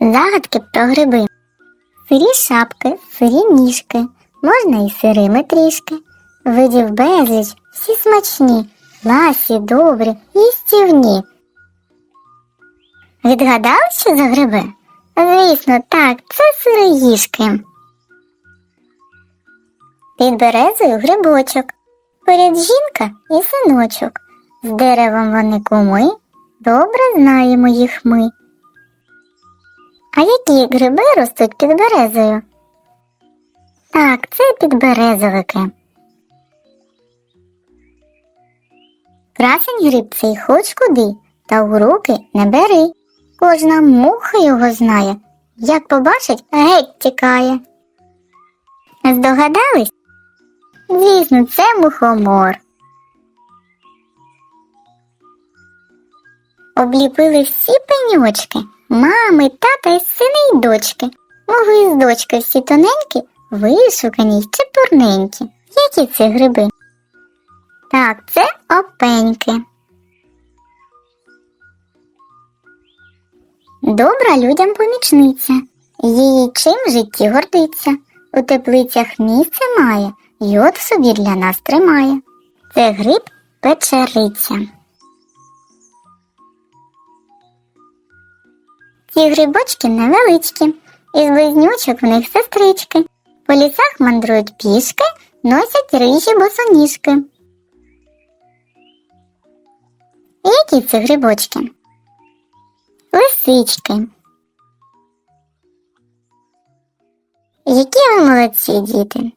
Загадки про гриби. Сирі шапки, сирі ніжки, можна і сирими трішки. Видів безліч, всі смачні, ласі, добрі, їстівні. Відгадали, що за гриби? Звісно, так, це сироїжки. Під березою грибочок, поряд жінка і синочок. З деревом вони куми, добре знаємо їх ми. А які гриби ростуть під березою? Так, це підберезовики. Красень гриб цей хоч куди, та у руки не бери. Кожна муха його знає, як побачить, геть тікає. Здогадались? Звісно, це мухомор. Обліпили всі пеньочки, мами, тата й сини й дочки. Мого із дочки всі тоненькі, вишукані й чепурненькі. Які це гриби? Так, це опеньки. Добра людям помічниця, її чим в житті гордиться. У теплицях місце має, йод собі для нас тримає. Це гриб печериця. Ці грибочки невеличкі, із близнючок в них сестрички. По лісах мандрують пішки, носять рижі босоніжки. Які це грибочки? Лисички. Які ви молодці, діти.